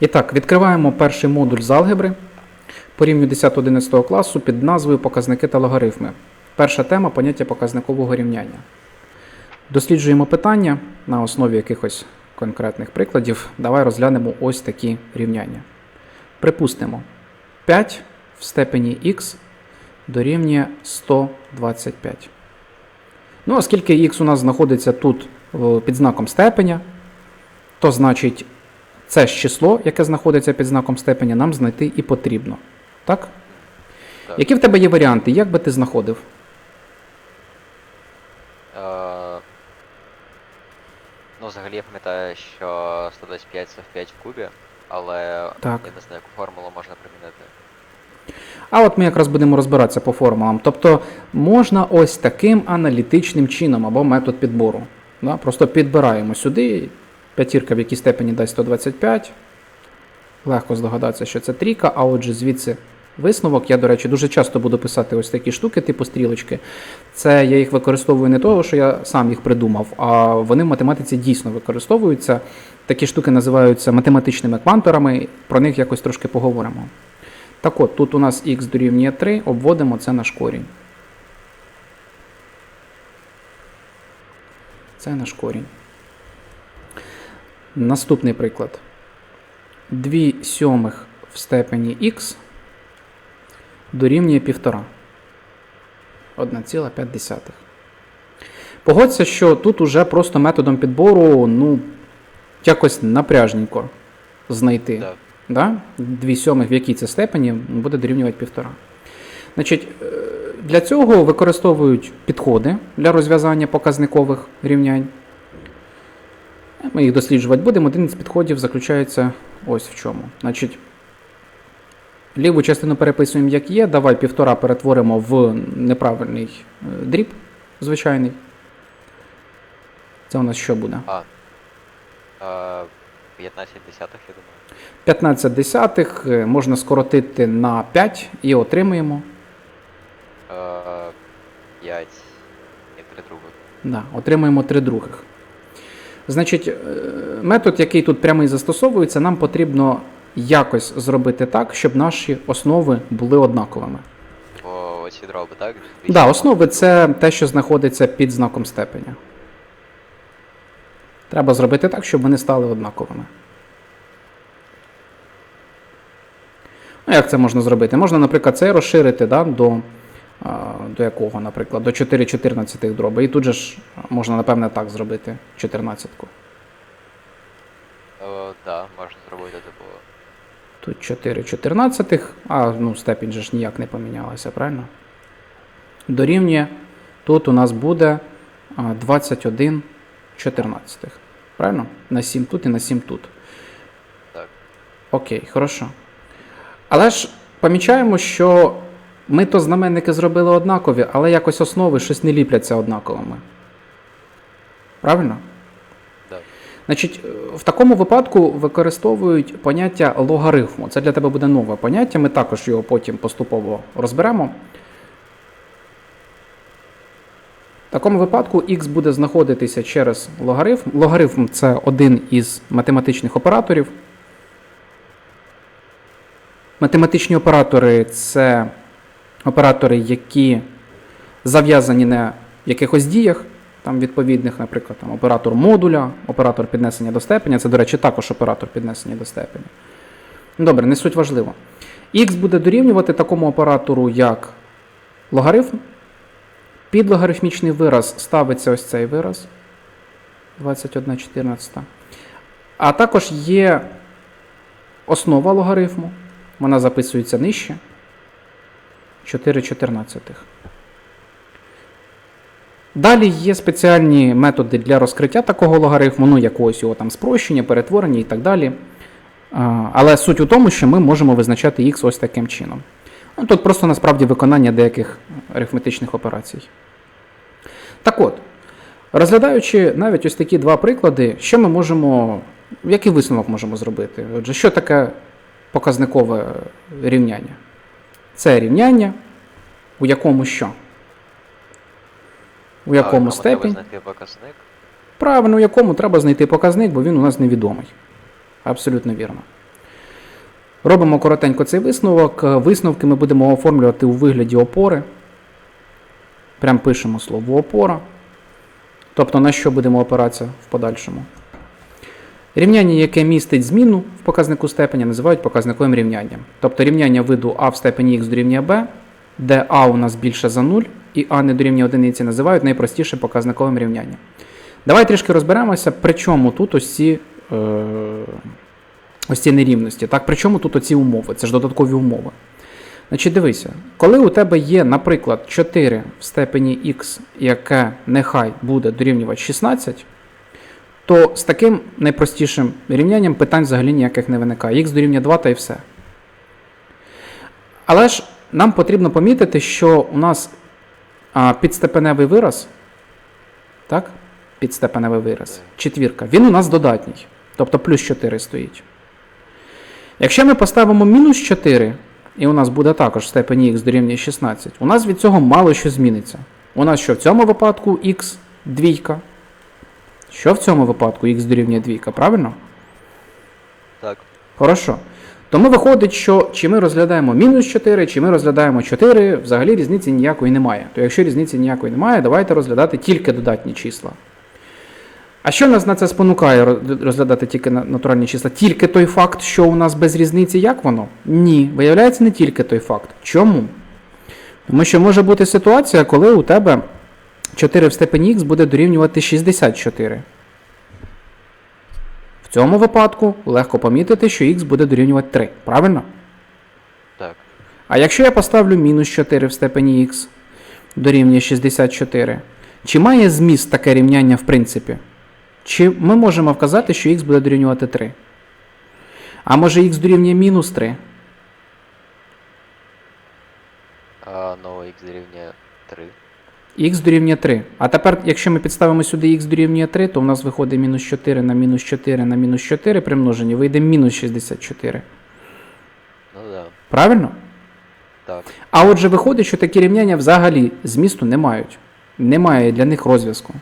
І так, відкриваємо перший модуль з алгебри по рівню 10-11 класу під назвою Показники та логарифми. Перша тема поняття показникового рівняння. Досліджуємо питання на основі якихось конкретних прикладів. Давай розглянемо ось такі рівняння. Припустимо, 5 в степені х дорівнює 125. Ну, оскільки х у нас знаходиться тут під знаком степеня, то значить це ж число, яке знаходиться під знаком степеня, нам знайти і потрібно. Так? Так. Які в тебе є варіанти? Як би ти знаходив? Е, ну, взагалі я пам'ятаю, що 125 це в 5 в кубі, але Так. я не знаю, яку формулу можна примінити. А от ми якраз будемо розбиратися по формулам. Тобто можна ось таким аналітичним чином або метод підбору. Да? Просто підбираємо сюди, п'ятірка в якій степені дасть 125. Легко здогадатися, що це трійка, а отже, звідси висновок. Я, до речі, дуже часто буду писати ось такі штуки, типу стрілочки. Це я їх використовую не того, що я сам їх придумав, а вони в математиці дійсно використовуються. Такі штуки називаються математичними кванторами, про них якось трошки поговоримо. Так от, тут у нас х дорівнює 3, обводимо це наш корінь. Це наш корінь. Наступний приклад. 2 сьомих в степені х дорівнює 1,5. 1,5. Погодься, що тут уже просто методом підбору, ну, якось напряжненько знайти. Так. Да? 2 сьомих в якій це степені буде дорівнювати півтора. Значить, е, для цього використовують підходи для розв'язання показникових рівнянь. Ми їх досліджувати будемо. Один з підходів заключається ось в чому. Значить, ліву частину переписуємо як є. Давай півтора перетворимо в неправильний е, дріб звичайний. Це у нас що буде? А. Е, 15 десятих, я думаю. 15 десятих е, можна скоротити на 5 і отримуємо. Е, 5 і 3 других. Да, отримуємо 3 других. Значить, е, метод, який тут прямий застосовується, нам потрібно якось зробити так, щоб наші основи були однаковими. Оці дроби, так? Так, да, основи це те, що знаходиться під знаком степеня. Треба зробити так, щоб вони стали однаковими. Ну, як це можна зробити? Можна, наприклад, це розширити да, до, до якого, наприклад, до 4 14 дроби. І тут же ж можна, напевне, так зробити 14. Е, да, можна зробити, типу. Тут 4 14, а ну, степінь же ж ніяк не помінялася, правильно? Дорівнює. Тут у нас буде 21 14. Правильно? На 7 тут і на 7 тут. Так. Окей, хорошо. Але ж помічаємо, що ми то знаменники зробили однакові, але якось основи щось не ліпляться однаковими. Правильно? Так. Значить, в такому випадку використовують поняття логарифму. Це для тебе буде нове поняття. Ми також його потім поступово розберемо. В такому випадку х буде знаходитися через логарифм. Логарифм це один із математичних операторів. Математичні оператори це оператори, які зав'язані на якихось діях, там відповідних, наприклад, там, оператор модуля, оператор піднесення до степеня. Це, до речі, також оператор піднесення до степеня. Добре, не суть важливо. Х буде дорівнювати такому оператору, як логарифм. Під логарифмічний вираз ставиться ось цей вираз 21,14. А також є основа логарифму. Вона записується нижче. 4,14. Далі є спеціальні методи для розкриття такого логарифму, ну якогось його там спрощення, перетворення і так далі. Але суть у тому, що ми можемо визначати х ось таким чином. Ну, тут просто насправді виконання деяких арифметичних операцій. Так от, розглядаючи навіть ось такі два приклади, що ми можемо, який висновок можемо зробити? Отже, що таке показникове рівняння? Це рівняння, у якому що? У якому показник. Правильно, у якому треба знайти показник, бо він у нас невідомий. Абсолютно вірно. Робимо коротенько цей висновок. Е, Висновки ми будемо оформлювати у вигляді опори. Прям пишемо слово опора. Тобто на що будемо опиратися в подальшому. Рівняння, яке містить зміну в показнику степеня, називають показниковим рівнянням. Тобто рівняння виду а в степені х дорівнює b, де а у нас більше за 0 і а не дорівнює одиниці, називають найпростішим показниковим рівнянням. Давай трішки розберемося, при чому тут ось ці, е, ось ці нерівності. Так, при чому тут оці умови? Це ж додаткові умови. Значить, дивися, коли у тебе є, наприклад, 4 в степені х, яке нехай буде дорівнювати 16, то з таким найпростішим рівнянням питань взагалі ніяких не виникає. Х дорівнює 2 та і все. Але ж нам потрібно помітити, що у нас підстепеневий вираз, так? Підстепеневий вираз, четвірка, він у нас додатній. Тобто плюс 4 стоїть. Якщо ми поставимо мінус 4, і у нас буде також в степені х дорівнює 16, у нас від цього мало що зміниться. У нас що в цьому випадку х двійка. Що в цьому випадку х дорівнює двійка, правильно? Так. Хорошо. Тому виходить, що чи ми розглядаємо мінус 4, чи ми розглядаємо 4, взагалі різниці ніякої немає. То якщо різниці ніякої немає, давайте розглядати тільки додатні числа. А що нас на це спонукає розглядати тільки натуральні числа? Тільки той факт, що у нас без різниці, як воно? Ні. Виявляється не тільки той факт. Чому? Тому що може бути ситуація, коли у тебе 4 в степені х буде дорівнювати 64. В цьому випадку легко помітити, що х буде дорівнювати 3. Правильно? Так. А якщо я поставлю мінус 4 в степені х дорівнює 64, чи має зміст таке рівняння в принципі? Чи ми можемо вказати, що х буде дорівнювати 3? А може х дорівнює мінус 3? А, ну, х дорівнює 3. Х дорівнює 3. А тепер, якщо ми підставимо сюди х дорівнює 3, то у нас виходить мінус 4 на мінус 4 на мінус 4 при множенні, вийде мінус 64. Ну да. Правильно? Так. А отже, виходить, що такі рівняння взагалі змісту не мають. Немає для них розв'язку.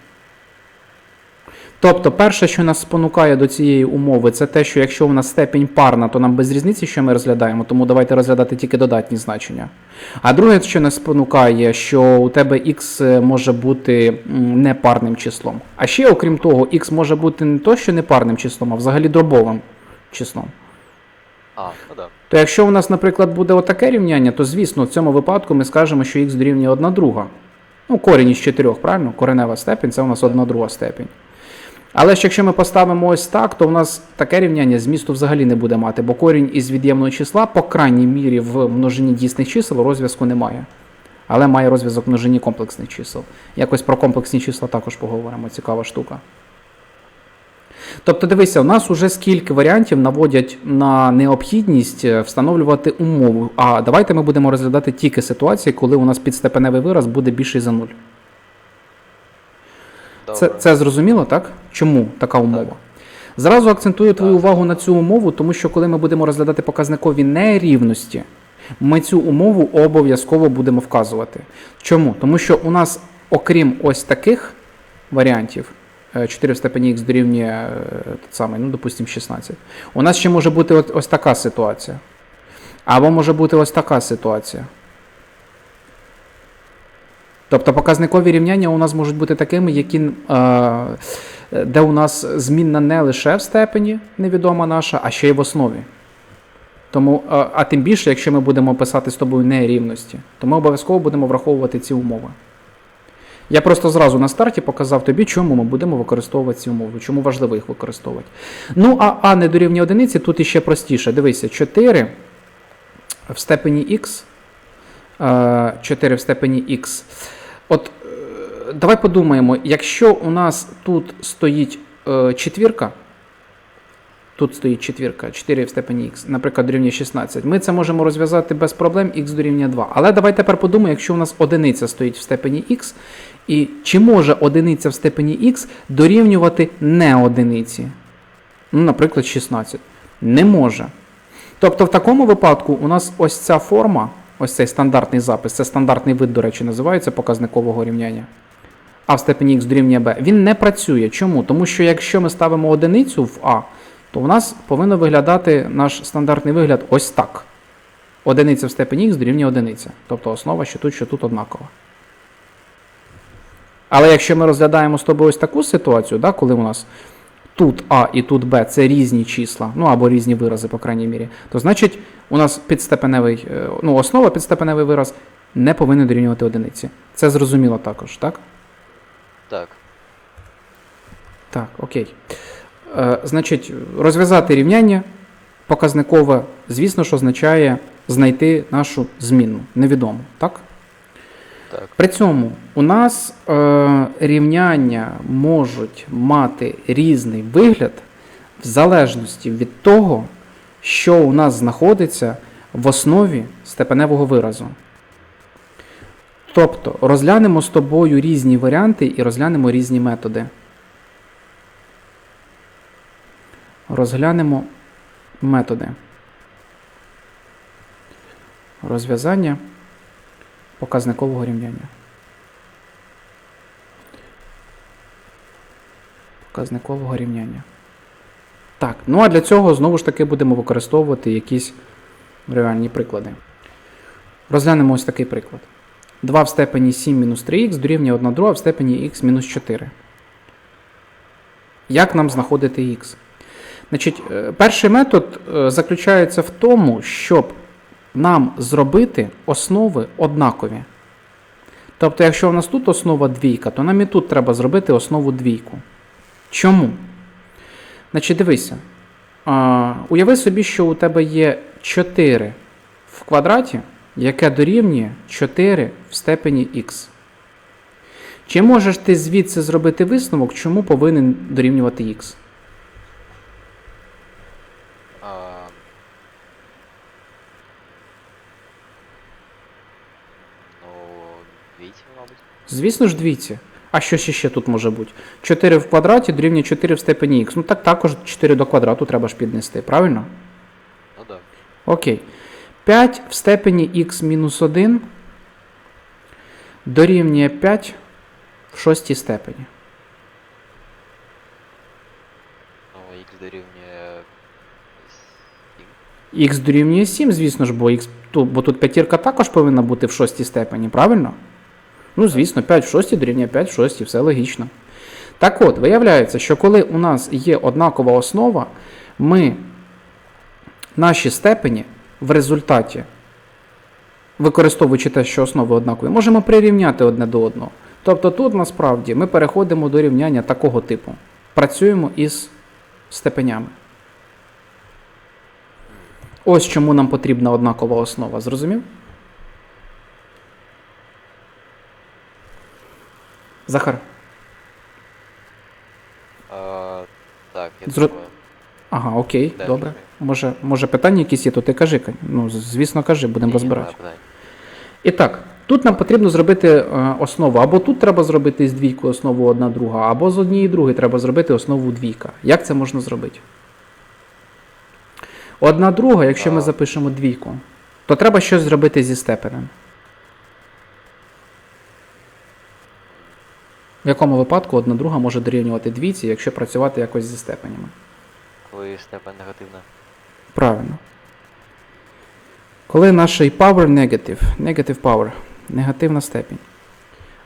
Тобто, перше, що нас спонукає до цієї умови, це те, що якщо у нас степінь парна, то нам без різниці, що ми розглядаємо, тому давайте розглядати тільки додатні значення. А друге, що нас спонукає, що у тебе x може бути непарним числом. А ще, окрім того, x може бути не то, що непарним числом, а взагалі дробовим числом. А, ну да. То якщо у нас, наприклад, буде отаке рівняння, то звісно, в цьому випадку ми скажемо, що х дорівнює 1 друга. Ну, корінь із 4, правильно? Коренева степень це у нас 1 друга степень. Але ж якщо ми поставимо ось так, то у нас таке рівняння змісту взагалі не буде мати, бо корінь із від'ємного числа, по крайній мірі, в множині дійсних чисел розв'язку немає. Але має розв'язок в множині комплексних чисел. Якось про комплексні числа також поговоримо, цікава штука. Тобто, дивися, у нас уже скільки варіантів наводять на необхідність е, встановлювати умову. А давайте ми будемо розглядати тільки ситуації, коли у нас підстепеневий вираз буде більший за 0. Це, Добре. це зрозуміло, так? Чому така умова? Зразу акцентую твою увагу на цю умову, тому що коли ми будемо розглядати показникові нерівності, ми цю умову обов'язково будемо вказувати. Чому? Тому що у нас, окрім ось таких варіантів, е, 4 в степені х дорівнює е, самий, ну, допустимо, 16, у нас ще може бути ось така ситуація. Або може бути ось така ситуація. Тобто показникові рівняння у нас можуть бути такими, які, е, де у нас змінна не лише в степені невідома наша, а ще й в основі. Тому, е, а тим більше, якщо ми будемо писати з тобою нерівності, то ми обов'язково будемо враховувати ці умови. Я просто зразу на старті показав тобі, чому ми будемо використовувати ці умови, чому важливо їх використовувати. Ну, а а не дорівнює одиниці, тут іще простіше. Дивися, 4 в степені х. 4 в степені х. От е, давай подумаємо, якщо у нас тут стоїть е, четвірка, тут стоїть четвірка, 4 в степені х, наприклад, дорівнює 16, ми це можемо розв'язати без проблем х дорівнює 2. Але давай тепер подумаємо, якщо у нас одиниця стоїть в степені х, і чи може одиниця в степені х дорівнювати не одиниці? Ну, наприклад, 16. Не може. Тобто в такому випадку у нас ось ця форма, ось цей стандартний запис, це стандартний вид, до речі, називається показникового рівняння. А в степені х дорівнює b, він не працює. Чому? Тому що якщо ми ставимо одиницю в А, то у нас повинно виглядати наш стандартний вигляд ось так. Одиниця в степені х дорівнює одиниця. Тобто основа, що тут, що тут однакова. Але якщо ми розглядаємо з тобою ось таку ситуацію, да, коли у нас тут А і тут Б це різні числа, ну або різні вирази, по крайній мірі, то значить у нас підстепеневий, е, ну, основа підстепеневий вираз не повинен дорівнювати одиниці. Це зрозуміло також, так? Так. Так, окей. Е, значить, розв'язати рівняння показникове, звісно ж, означає знайти нашу змінну, невідому, так? Так. При цьому у нас е, рівняння можуть мати різний вигляд в залежності від того, що у нас знаходиться в основі степеневого виразу. Тобто розглянемо з тобою різні варіанти і розглянемо різні методи. Розглянемо методи. Розв'язання показникового рівняння. Показникового рівняння. Так, ну а для цього знову ж таки будемо використовувати якісь реальні приклади. Розглянемо ось такий приклад. 2 в степені 7 мінус 3х дорівнює 1 друга в степені х мінус 4. Як нам знаходити х? Значить, е, перший метод е, заключається в тому, щоб нам зробити основи однакові. Тобто, якщо у нас тут основа двійка, то нам і тут треба зробити основу двійку. Чому? Значить, дивися. А, уяви собі, що у тебе є 4 в квадраті, яке дорівнює 4 в степені х. Чи можеш ти звідси зробити висновок, чому повинен дорівнювати х? А... Ну, двійці, мабуть. Звісно ж, двійці. А що ще, тут може бути? 4 в квадраті дорівнює 4 в степені х. Ну так також 4 до квадрату треба ж піднести, правильно? Ну да. Окей. 5 в степені х мінус 1 дорівнює 5 в шостій степені. Ну, х дорівнює 7. Х дорівнює 7, звісно ж, бо, х, бо тут п'ятірка також повинна бути в шостій степені, правильно? Ну, звісно, 5 в шостій дорівнює 5 в шостій, все логічно. Так от, виявляється, що коли у нас є однакова основа, ми наші степені в результаті, використовуючи те, що основи однакові, можемо прирівняти одне до одного. Тобто тут насправді ми переходимо до рівняння такого типу. Працюємо із степенями. Ось чому нам потрібна однакова основа. Зрозумів? Захар. А, так, я Зро- думаю. Ага, окей, Да, добре. окей. Може, може питання якісь є, то ти кажи. Кань. Ну, з- звісно, кажи, будемо Ні, розбирати. немає питань. І так, тут нам потрібно зробити е, основу. Або тут треба зробити з двійкою основу одна друга, або з однієї другої треба зробити основу двійка. Як це можна зробити? Одна друга, якщо ми запишемо двійку, то треба щось зробити зі степенем. В якому випадку одна друга може дорівнювати двійці, якщо працювати якось зі степенями? Коли степень негативна. Правильно. Коли наш power negative, negative power, негативна степінь.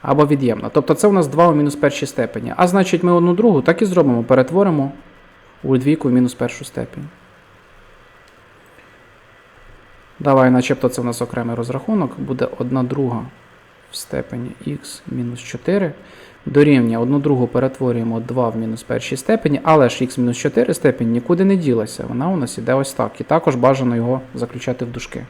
Або від'ємна. Тобто це у нас 2 у мінус першій степені. А значить ми одну другу так і зробимо. Перетворимо у двійку в мінус першу степінь. Давай, начебто це у нас окремий розрахунок. Буде 1 друга в степені х мінус 4. Дорівнює 1 другу перетворюємо 2 в мінус першій степені, але ж х мінус 4 степень нікуди не ділася. Вона у нас іде ось так. І також бажано його заключати в дужки.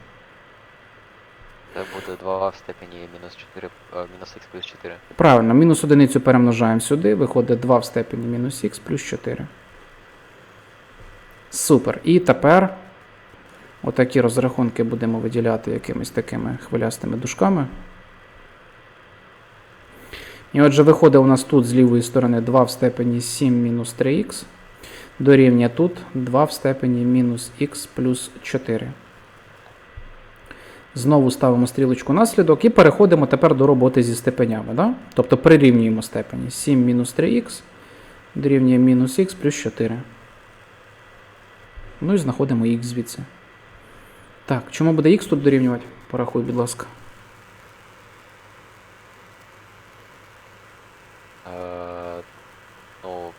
Це буде 2 в степені мінус 4, мінус х плюс 4. Правильно, мінус одиницю перемножаємо сюди, виходить 2 в степені мінус х плюс 4. Супер. І тепер отакі розрахунки будемо виділяти якимись такими хвилястими дужками. І отже, виходить у нас тут з лівої сторони 2 в степені 7 мінус 3х. Дорівнює тут 2 в степені мінус х плюс 4. Знову ставимо стрілочку наслідок і переходимо тепер до роботи зі степенями. Да? Тобто прирівнюємо степені. 7 мінус 3х дорівнює мінус х плюс 4. Ну і знаходимо х звідси. Так, чому буде х тут дорівнювати? Порахуй, будь ласка. Е, ну,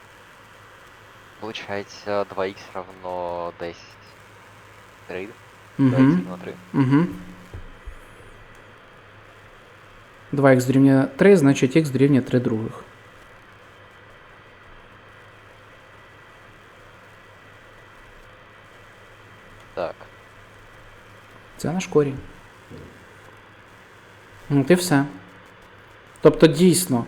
получается 2х равно 10. 3. Угу. 2х равно 3. Угу. 2х дорівнює 3, значить х дорівнює 3 других. Так. Це наш корінь. От і все. Тобто, дійсно,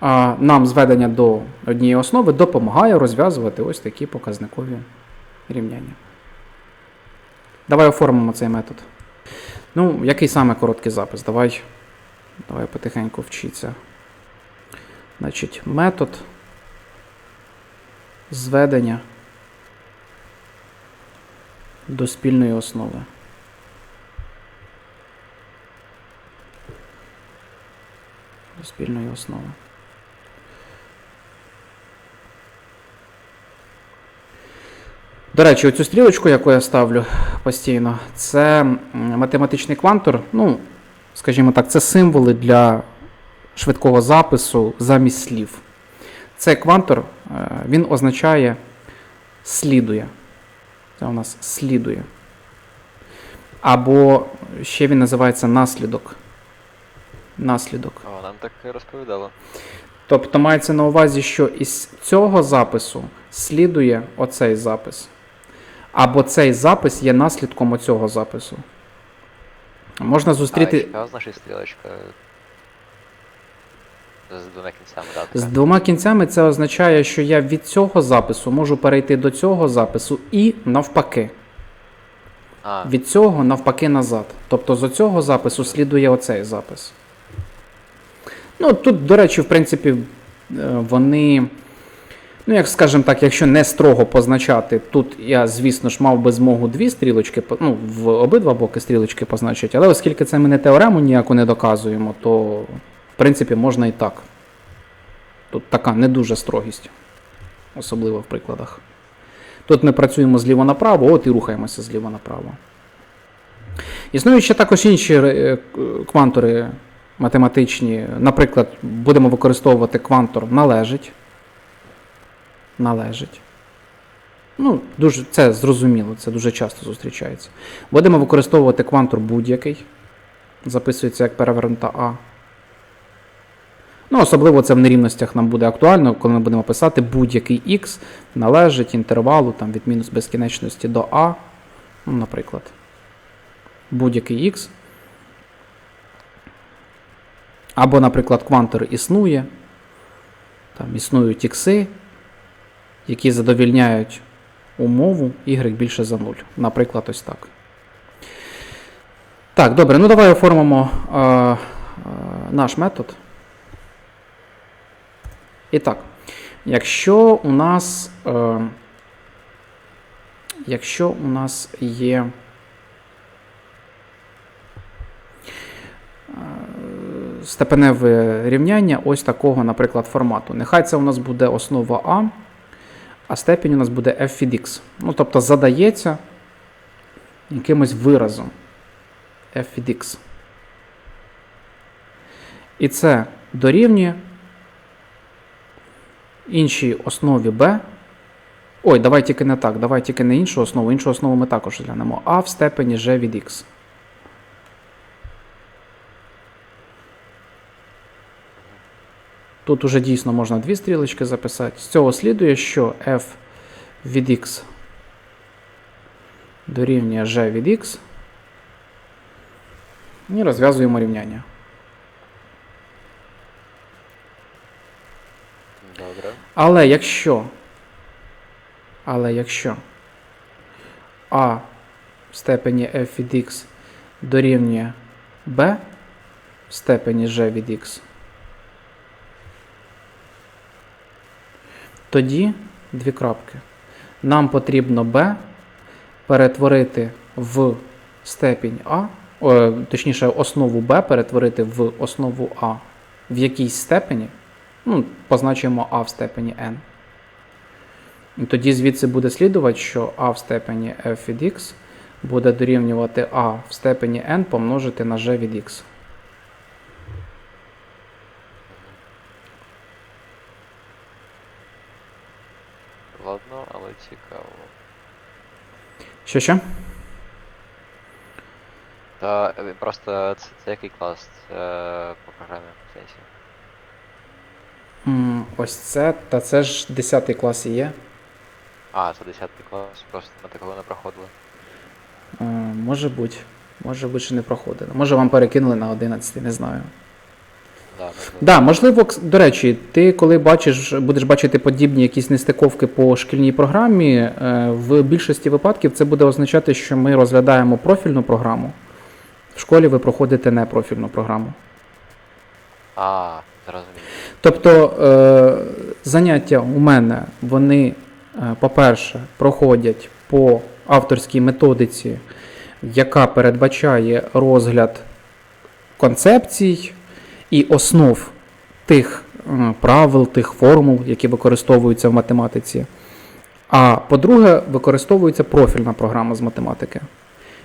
нам зведення до однієї основи допомагає розв'язувати ось такі показникові рівняння. Давай оформимо цей метод. Ну, який саме короткий запис? Давай, давай потихеньку вчиться. Значить, метод зведення до спільної основи. До спільної основи. До речі, оцю стрілочку, яку я ставлю постійно, це математичний квантор. Ну, скажімо так, це символи для швидкого запису замість слів. Цей квантор е, він означає слідує. Це у нас слідує. Або ще він називається наслідок. Наслідок. О, нам так і розповідало. Тобто мається на увазі, що із цього запису слідує оцей запис. Або цей запис є наслідком оцього запису. Можна зустріти яка значить стрілочка? З двома кінцями, да, з двома кінцями. Це означає, що я від цього запису можу перейти до цього запису і навпаки. А, Від цього навпаки назад. Тобто з цього запису слідує оцей запис. Ну, тут, до речі, в принципі, е, вони. Ну, як скажемо так, якщо не строго позначати, тут я, звісно ж, мав би змогу дві стрілочки, ну, в обидва боки стрілочки позначити, але оскільки це ми не теорему ніяку не доказуємо, то в принципі можна і так. Тут така не дуже строгість, особливо в прикладах. Тут ми працюємо зліва направо, от і рухаємося зліва направо. Існують ще також інші е, квантори математичні. Наприклад, будемо використовувати квантор належить. Належить. Ну, дуже, це зрозуміло, це дуже часто зустрічається. Будемо використовувати квантор будь-який. Записується як перевернута А. Ну, особливо це в нерівностях нам буде актуально, коли ми будемо писати будь-який х належить інтервалу там, від мінус безкінечності до А. Ну, наприклад. Будь-який х. Або, наприклад, квантор існує. Там існують ікси, які задовільняють умову y більше за 0. Наприклад, ось так. Так, добре, ну давай оформимо е, е, наш метод. І так, якщо у нас, е, якщо у нас є е, степеневе рівняння ось такого, наприклад, формату. Нехай це у нас буде основа А, а степінь у нас буде f від x. Ну, тобто задається якимось виразом f від x. І це дорівнює іншій основі b. Ой, давай тільки не так, давай тільки не іншу основу. Іншу основу ми також глянемо. А в степені g від x. Тут уже дійсно можна дві стрілочки записати. З цього слідує, що f від x дорівнює g від x. І розв'язуємо рівняння. Добре. Але якщо. Але якщо А в степені f від x дорівнює b в степені g від x, тоді дві крапки. Нам потрібно b перетворити в степінь А, о, точніше, основу b перетворити в основу А в якійсь степені. Ну, позначимо А в степені n. І тоді звідси буде слідувати, що а в степені f від x буде дорівнювати а в степені n помножити на g від x. Ладно, але цікаво. Що ще? Та е, просто це, це який клас це, по програмі сенсі? М, Ось це, та це ж 10 клас і є. А, це 10 клас, просто ми такого не проходили. Е, Може бути. Може бути, що не проходили. Може вам перекинули на 11, не знаю. Да, можливо. Да, можливо, до речі, ти коли бачиш, будеш бачити подібні якісь нестиковки по шкільній програмі, е, в більшості випадків це буде означати, що ми розглядаємо профільну програму. В школі ви проходите непрофільну програму. А, зрозумів. Тобто е, заняття у мене, вони, е, по-перше, проходять по авторській методиці, яка передбачає розгляд концепцій і основ тих правил, тих формул, які використовуються в математиці. А по-друге, використовується профільна програма з математики,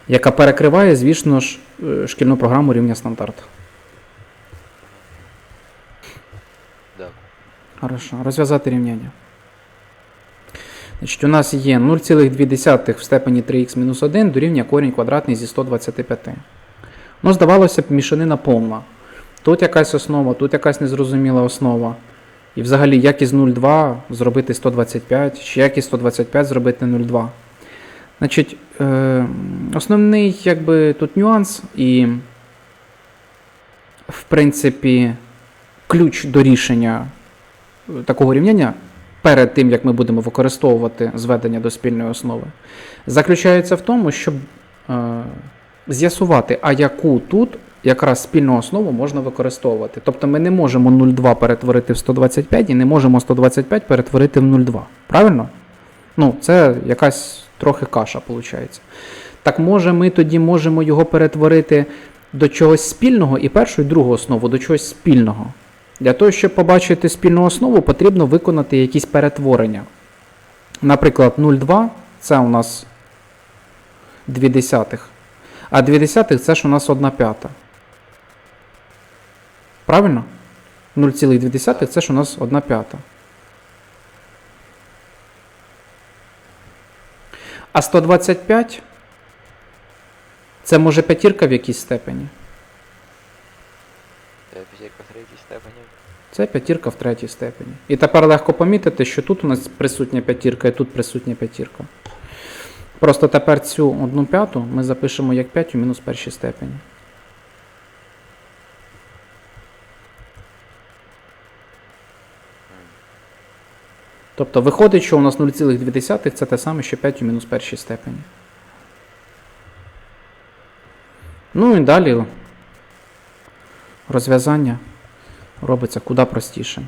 яка перекриває, звісно ж, е, шкільну програму рівня стандарт. Да. Хорошо, розв'язати рівняння. Значить, у нас є 0,2 в степені 3х мінус 1 дорівнює корінь квадратний зі 125. Ну, здавалося б, мішанина повна. Тут якась основа, тут якась незрозуміла основа. І взагалі, як із 0,2 зробити 125, чи як із 125 зробити 0,2. Значить, е, основний якби, тут нюанс, і, в принципі, ключ до рішення такого рівняння перед тим, як ми будемо використовувати зведення до спільної основи, заключається в тому, щоб е, з'ясувати, а яку тут якраз спільну основу можна використовувати. Тобто ми не можемо 0,2 перетворити в 125 і не можемо 125 перетворити в 0,2. Правильно? Ну, це якась трохи каша, виходить. Так може ми тоді можемо його перетворити до чогось спільного і першу і другу основу до чогось спільного. Для того, щоб побачити спільну основу, потрібно виконати якісь перетворення. Наприклад, 0,2 це у нас 2 десятих. А 2 десятих це ж у нас 1 п'ята. Правильно? 0,2 це ж у нас 1 п'ята. А 125 це може п'ятірка в якійсь степені. Це фізика в третій степені. Це п'ятірка в третій степені. І тепер легко помітити, що тут у нас присутня п'ятірка і тут присутня п'ятірка. Просто тепер цю одну п'яту ми запишемо як 5 у мінус першій степені. Тобто виходить, що у нас 0,2 це те саме, що 5 у мінус першій степені. Ну і далі розв'язання робиться куди простіше.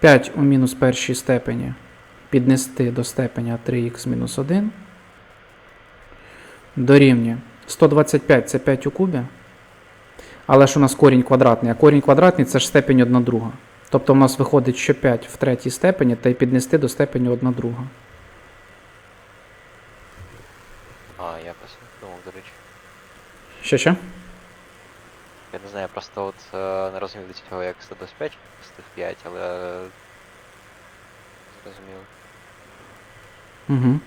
5 у мінус першій степені піднести до степеня 3х мінус 1 дорівнює 125 це 5 у кубі. Але ж у нас корінь квадратний, а корінь квадратний це ж степень 1 друга. Тобто у нас виходить, що 5 в третій степені та й піднести до степені 1 друга. А, я просто думав, до речі. Що ще? Я не знаю, я просто от е, не розумів до цього, як 125 встиг 5, але е, зрозуміло. Угу.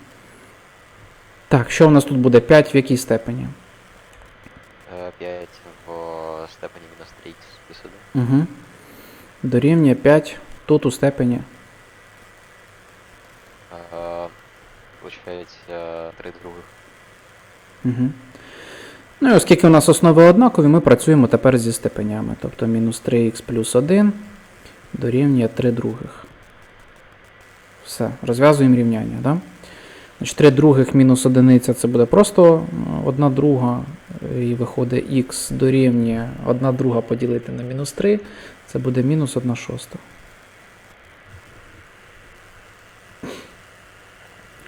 Так, що у нас тут буде? 5 в якій степені? Е, 5 в степені мінус 3 плюс 1. Угу. Дорівнює 5 тут у степені. Е, Получається 3 других. Угу. Ну і оскільки у нас основи однакові, ми працюємо тепер зі степенями. Тобто мінус 3х плюс 1 дорівнює 3 других. Все, розв'язуємо рівняння. Да? Значить, 3 других мінус 1 це буде просто 1 друга. І виходить х дорівнює 1 друга поділити на мінус 3. Це буде мінус 1 шоста.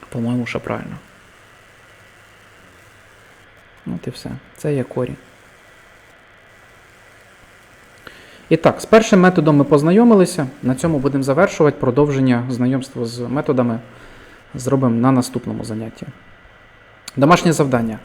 По-моєму, ще правильно. От і все. Це є корінь. І так, з першим методом ми познайомилися. На цьому будемо завершувати продовження знайомства з методами зробимо на наступному занятті. Домашнє завдання.